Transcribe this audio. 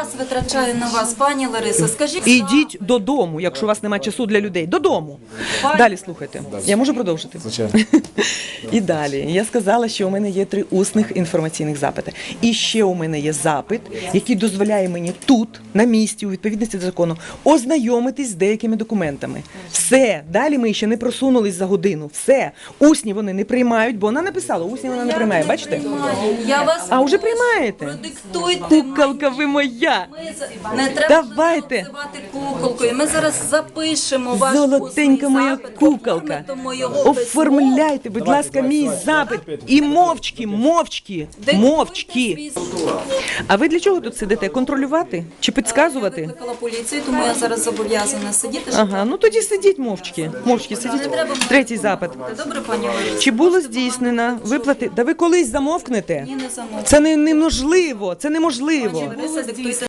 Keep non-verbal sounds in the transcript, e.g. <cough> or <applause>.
час витрачаю на вас, пані Лариса. Скажіть, І йдіть додому, якщо у вас немає часу для людей. Додому. Далі слухайте. Я можу продовжити? Звичайно. <laughs> І далі я сказала, що у мене є три усних інформаційних запити. І ще у мене є запит, який дозволяє мені тут, на місці, у відповідності до закону, ознайомитись з деякими документами. Все, далі ми ще не просунулись за годину. Все, усні вони не приймають, бо вона написала, усні вона не приймає. Бачите? Я вас А вже приймаєте? продиктуйте. Куколка ви моя. Ми Не треба Давайте. називати куколкою. Ми зараз запишемо ваш Золотенька усний моя запит, куколка. оформимо його Оформляйте, будь ласка, мій запит. І мовчки, мовчки, мовчки. Диктуйте свій А ви для чого тут сидите? Контролювати чи Я підказувати? викликала поліцію, тому я зараз зобов'язана сидіти. Ага, ну тоді сидіть мовчки. Мовчки сидіть. Третій запит. Добре, пані? Чи було здійснено виплати? Да ви колись замовкнете? Ні, не замовкну. Це не, неможливо, це неможливо. Лариса, диктуйте